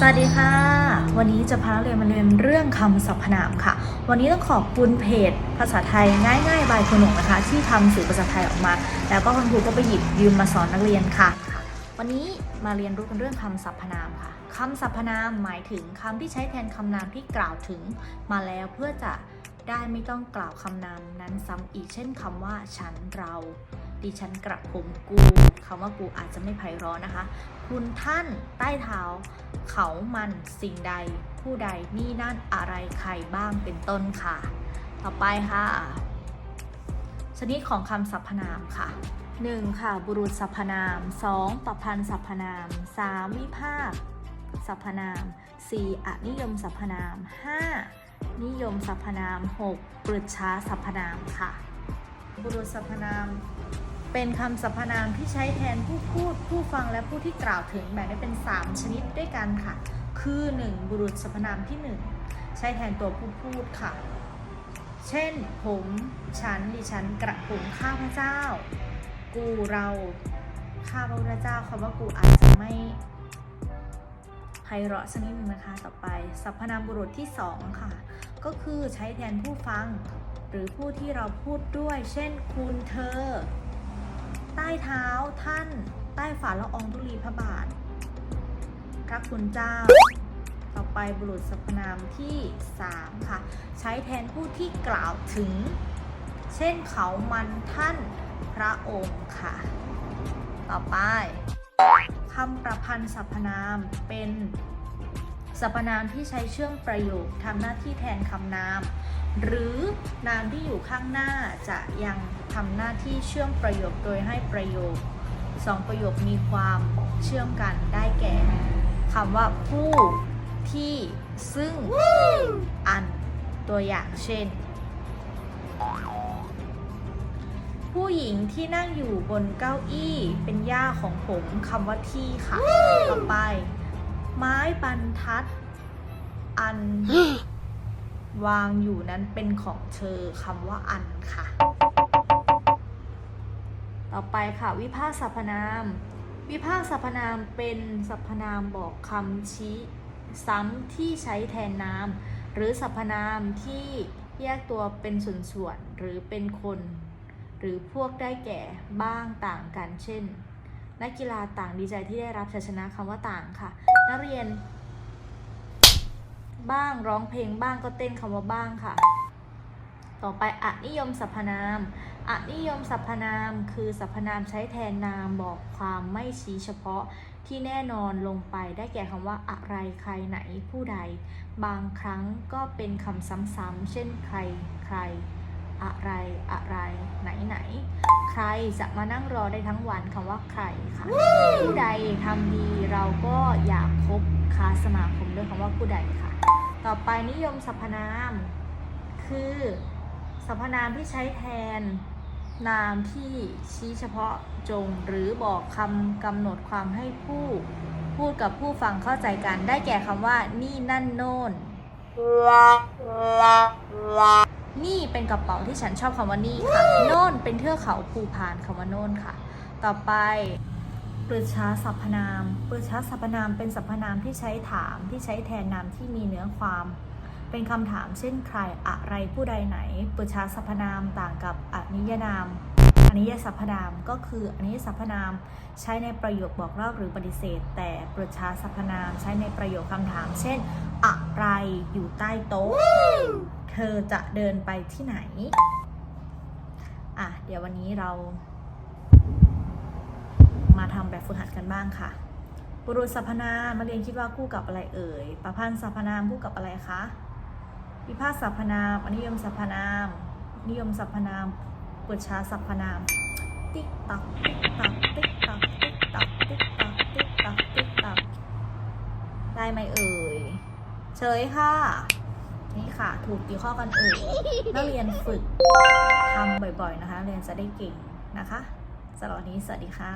สวัสดีค่ะ วันนี้จะพาเรียนมาเรียนเรื่องคำสรรพนามค่ะ วันนี้ต้องขอบคุณเพจ ภาษาไทยง่ายๆ บายคุณหนุ่มนะคะ ที่ทำสื่อภาษาไทยออกมา แล้วก็คุณครูก็ไปหยิบยืมมาสอนนักเรียนค่ะ วันนี้มาเรียนรู้กันเรื่องคำสรรพนามค่ะคำสรรพนามหมายถึงคำที่ใช้แทนคำนามที่กล่าวถึง มาแล้วเพื่อจะได้ไม่ต้องกล่าวคำนามนั้นซ้ำอีกเช่นคำว่าฉันเรา ดิฉันกระผมกูคำว่ากูอาจจะไม่ไพเราะนะคะ คุณท่านใต้เท้า เขามันสิ่งใด ผู้ใดนี่นั่นอะไรใครบ้างเป็นต้นค่ะ ต่อไปค่ะ ชนิดของคำสรรพนามค่ะ 1. ค่ะ บุรุษสรรพนาม 2. ประพันธ์สรรพนาม 3. วิภาคสรรพนาม 4. อนิยมสรรพนาม 5. นิยมสรรพนาม 6. ปรึชาสรรพนามค่ะ บุรุษสรรพนาม เป็นคำสรรพนามที่ใช้แทนผู้พูด ผู้ฟังและผู้ที่กล่าวถึงแบ่งได้เป็น 3 ชนิดด้วยกันค่ะ คือ 1. บุรุษสรรพนามที่ 1 ใช้แทนตัวผู้พูดค่ะ เช่น ผม ฉัน ดิฉัน กระผมข้าพเจ้า กูเราข้าพระเจ้าคำว่ากูอาจจะไม่ไพเราะสักนิดนึงนะคะ ต่อไปสรรพนามบุรุษที่ 2 ค่ะ ก็คือใช้แทนผู้ฟัง หรือผู้ที่เราพูดด้วย เช่น คุณเธอ ใต้เท้าท่าน ใต้ฝ่าละอองธุลีพระบาท พระคุณเจ้า ต่อไปบุรุษสรรพนามที่ 3 ค่ะ ใช้แทนผู้ที่กล่าวถึง เช่นเขามันท่านพระองค์ค่ะ ต่อไปคำประพันธ์สรรพนามเป็นสรรพนามที่ใช้เชื่อมประโยคทำหน้าที่แทนคำนาม หรือนามที่อยู่ข้างหน้าจะยังทำหน้าที่เชื่อมประโยคโดยให้ประโยคสองประโยคมีความเชื่อมกันได้แก่คำว่าผู้ที่ซึ่งอันตัวอย่างเช่น ผู้หญิงที่นั่งอยู่บนเก้าอี้เป็นย่าของผมคำว่าที่ค่ะ ต่อไป ไม้บรรทัด อัน วางอยู่นั้นเป็นของเธอคำว่าอันค่ะ ต่อไปค่ะ วิพากษ์สรรพนาม วิพากษ์สรรพนามเป็นสรรพนามบอกคำชี้ซ้ำที่ใช้แทนนาม หรือสรรพนามที่แยกตัวเป็นส่วนๆหรือเป็นคน หรือพวกได้แก่บ้างต่างกันเช่น นักกีฬาต่างดีใจที่ได้รับชัยชนะคำว่าต่างค่ะ นักเรียน บ้าง ร้องเพลงบ้างก็เต้นคำว่าบ้างค่ะ ต่อไปอนิยมสรรพนามอนิยมสรรพนามคือสรรพนามใช้แทนนามบอกความไม่ชี้เฉพาะที่แน่นอนลงไปได้แก่คำว่าอะไรใครไหนผู้ใด บางครั้งก็เป็นคำซ้ำๆเช่นใครใคร อะไรอะไรไหนไหน ใครจะมานั่งรอได้ทั้งวันคำว่าใครค่ะผู้ใดทำดีเราก็อยากพบค้าสมาคมด้วยคำว่าผู้ใดค่ะ ต่อไปนิยมสรรพนาม คือสรรพนามที่ใช้แทนนามที่ชี้เฉพาะจงหรือบอกคำกำหนดความให้ผู้ พูดกับผู้ฟังเข้าใจกัน ได้แก่คำว่า นี่นั่นโน่น นี่เป็นกระเป๋าที่ฉันชอบคำว่านี่ค่ะ โน่นเป็นเทือกเขาภูพานคำว่าโน่นค่ะ ต่อไปปรึชาสรรพนามปรึชาสรรพนามเป็นสรรพนามที่ใช้ถามที่ใช้แทนนามที่มีเนื้อความ เป็นคำถามเช่นใครอะไรผู้ใดไหนปรึชาสรรพนามต่างกับอนิยนาม อนิยสรรพนามก็คืออนิยสรรพนามใช้ในประโยคบอกเล่าหรือปฏิเสธ แต่ปรึชาสรรพนามใช้ในประโยคคำถาม เช่น อะไรอยู่ใต้โต๊ะ เธอจะเดินไปที่ไหน อะ เดี๋ยววันนี้เรา มาทำแบบฝึกหัดกันบ้างค่ะ บุรุษสรรพนามมาเรียนคิดว่าคู่กับอะไรเอ่ย ประพันธ์สรรพนามคู่กับอะไรคะ วิพาษสรรพนามอนิยมสรรพนาม นิยมสรรพนาม ปุจฉาสรรพนาม ติ๊กตักติ๊กตักติ๊กตักติ๊กตักติ๊กตักติ๊กตักติ๊กตักได้ไหมเอ่ยเฉยค่ะ นี่ค่ะ ถูกกี่ข้อกันเอ่ยนักเรียนฝึกทำบ่อยๆนะคะ เรียนจะได้เก่งนะคะสำหรับวันนี้สวัสดีค่ะ